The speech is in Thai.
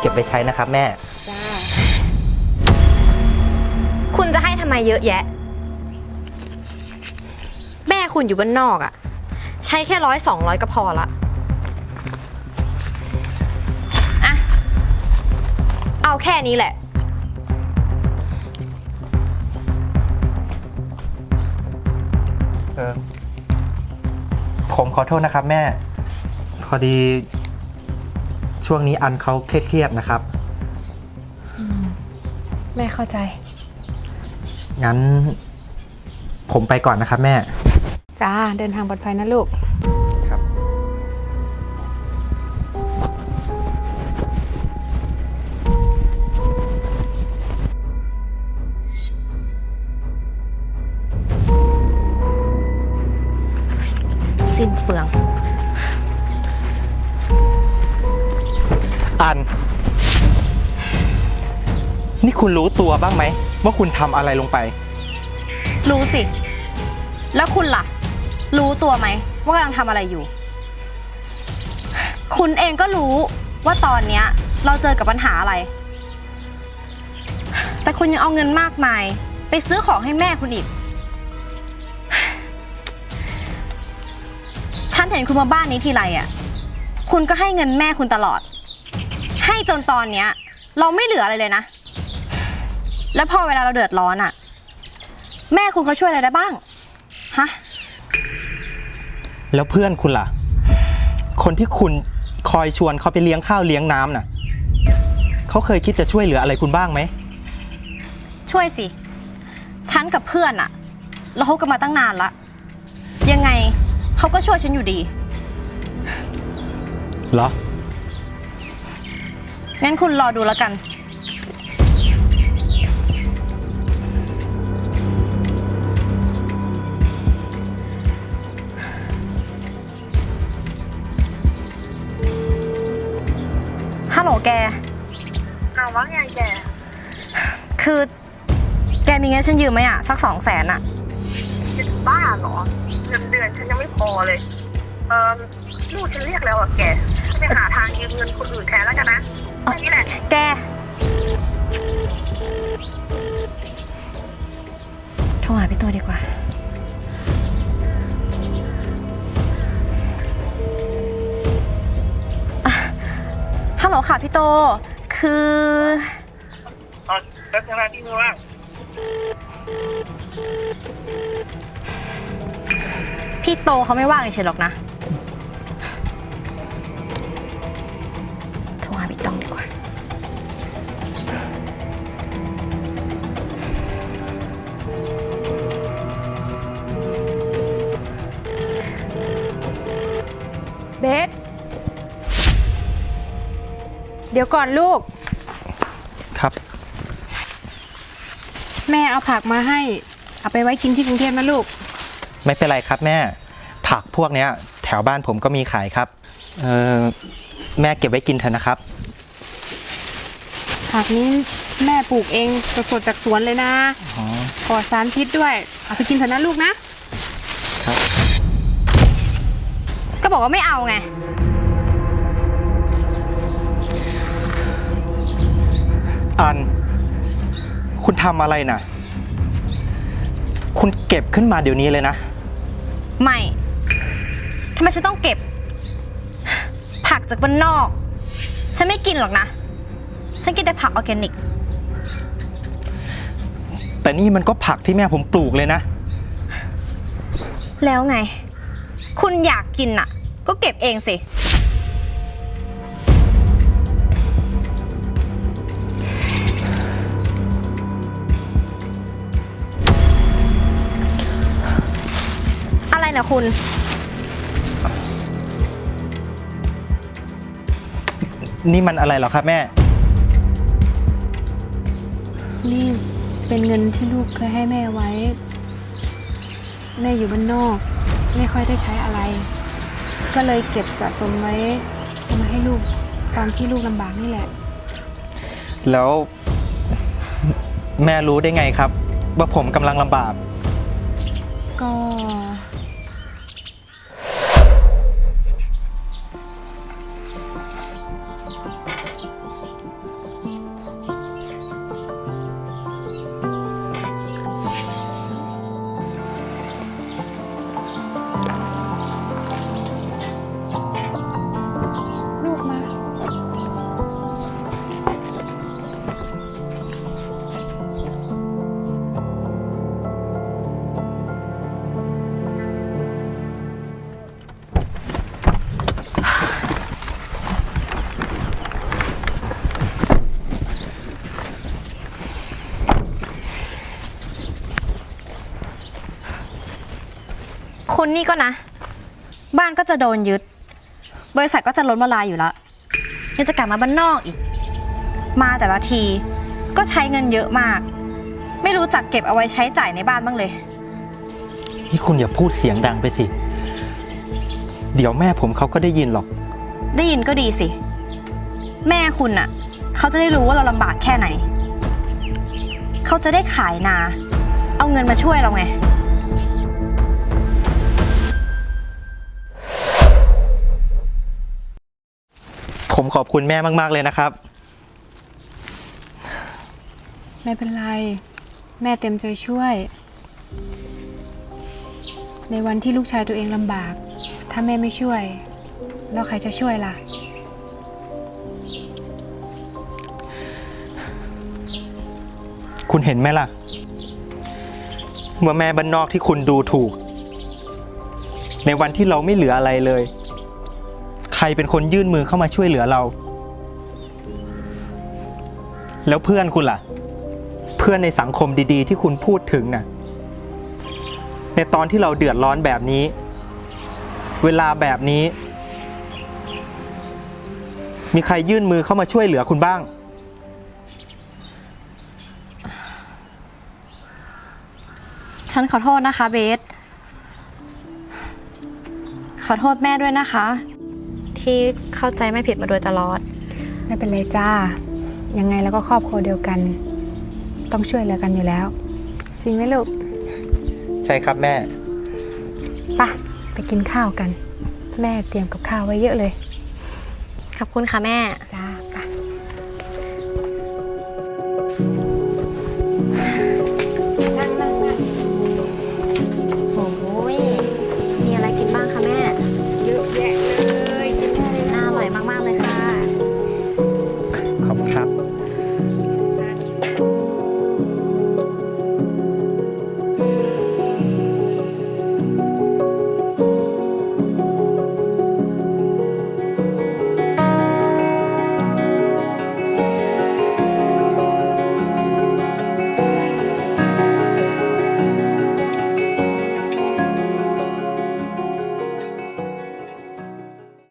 เก็บไปใช้นะครับแม่จ้าคุณจะให้ทำไมเยอะแยะ แม่คุณอยู่บ้านนอกอะใช้แค่ร้อยสองร้อยก็พอละอะเอาแค่นี้แหละ เออผมขอโทษนะครับแม่ พอดี ช่วงนี้อันเขาเครียดๆนะครับ แม่เข้าใจ งั้น ผมไปก่อนนะครับแม่ จ้า เดินทางปลอดภัยนะลูก ครับ สิ้นเปลือง อัน นี่คุณรู้ตัวบ้างไหม ว่าคุณทำอะไรลงไป รู้สิ แล้วคุณล่ะ รู้ตัวไหมว่ากำลังทำอะไรอยู่ คุณเองก็รู้ว่าตอนเนี้ย เราเจอกับปัญหาอะไร แต่คุณยังเอาเงินมากมาย ไปซื้อของให้แม่คุณอีก ฉันเห็นคุณมาบ้านนี้ทีไรอะ คุณก็ให้เงินแม่คุณตลอด จนตอนเนี้ย เราไม่เหลืออะไรเลยนะ แล้วพอเวลาเราเดือดร้อนอะแม่คุณเขาช่วยอะไรได้บ้างฮะแล้วเพื่อนคุณล่ะ คนที่คุณคอยชวนเขาไปเลี้ยงข้าวเลี้ยงน้ำน่ะเขาเคยคิดจะช่วยเหลืออะไรคุณบ้างไหมช่วยสิฉันกับเพื่อนอะเราคบกันมาตั้งนานละยังไงเขาก็ช่วยฉันอยู่ดีเหรอ งั้นคุณรอดูแล้วกัน ฮัลโหลแก เอาว่าไงแก คือ แกมีเงินฉันยืมไหมอะสักสองแสนอะจะบ้าเหรอเงินเดือนฉันยังไม่พอเลย เออลูกฉันเรียกแล้วอะแก ไปหาทางยืมเงินคนอื่นแทนแล้วกันนะ แค่นี้แหละแก โทรหาพี่ตัวดีกว่าอะฮัลโหลค่ะพี่โต คือ อ๋อแล้วทำไมพี่มือว่างพี่โตเขาไม่ว่างเฉยๆหรอกนะ เบส เดี๋ยวก่อนลูก ครับ แม่เอาผักมาให้ เอาไปไว้กินที่กรุงเทพนะลูก ไม่เป็นไรครับแม่ ผักพวกเนี้ย แถวบ้านผมก็มีขายครับ เออแม่เก็บไว้กินเถอะนะครับ ผักนี้แม่ปลูกเองสดๆจากสวนเลยนะอ๋อปลอดสารพิษด้วยเอาไปกินเถอะนะลูกนะก็บอกว่าไม่เอาไง อัน คุณทำอะไรนะคุณเก็บขึ้นมาเดี๋ยวนี้เลยนะ ไม่ทำไมฉันต้องเก็บ ผักจากบ้านนอก ฉันไม่กินหรอกนะ ฉันกินแต่ผักออร์แกนิก แต่นี่มันก็ผักที่แม่ผมปลูกเลยนะ แล้วไง คุณอยากกินน่ะ ก็เก็บเองสิ อะไรนะคุณ นี่มันอะไรเหรอครับแม่ นี่เป็นเงินที่ลูกเคยให้แม่ไว้ แม่อยู่บ้านนอก ไม่ค่อยได้ใช้อะไร ก็เลยเก็บสะสมไว้เอามาให้ลูกตอนที่ลูกลำบากนี่แหละ แล้วแม่รู้ได้ไงครับ ว่าผมกำลังลำบาก ก็ คุณนี่ก็นะ บ้านก็จะโดนยึด บริษัทก็จะล้มละลายอยู่แล้วยังจะกลับมาบ้านนอกอีก มาแต่ละทีก็ใช้เงินเยอะมาก ไม่รู้จักเก็บเอาไว้ใช้จ่ายในบ้านบ้างเลย นี่คุณอย่าพูดเสียงดังไปสิ เดี๋ยวแม่ผมเขาก็ได้ยินหรอก ได้ยินก็ดีสิ แม่คุณน่ะ เขาจะได้รู้ว่าเราลำบากแค่ไหน เขาจะได้ขายนา เอาเงินมาช่วยเราไง ผมขอบคุณแม่มาก ๆ เลยนะครับ ไม่เป็นไร แม่เต็มใจช่วย ในวันที่ลูกชายตัวเองลำบาก ถ้าแม่ไม่ช่วย แล้วใครจะช่วยล่ะ คุณเห็นไหมล่ะ ว่าแม่บ้านนอกที่คุณดูถูก ในวันที่เราไม่เหลืออะไรเลยใค รเป็นคนยื่นมือเข้ามาช่วยเหลือเรา แล้วเพื่อนคุณล่ะ เพื่อนในสังคมดีๆ ที่คุณพูดถึงน่ะ ในตอนที่เราเดือดร้อนแบบนี้ เวลาแบบนี้ มีใครยื่นมือเข้ามาช่วยเหลือคุณบ้าง ฉันขอโทษนะคะเบส ขอโทษแม่ด้วยนะคะ ที่เข้าใจไม่ผิดมาโดยตลอด ไม่เป็นไรจ้า ยังไงแล้วก็ครอบครัวเดียวกัน ต้องช่วยเหลือกันอยู่แล้ว จริงไหมลูกใช่ครับแม่ไปะไปกินข้าวกัน แม่เตรียมกับข้าวไว้เยอะเลย ขอบคุณค่ะแม่ จ้า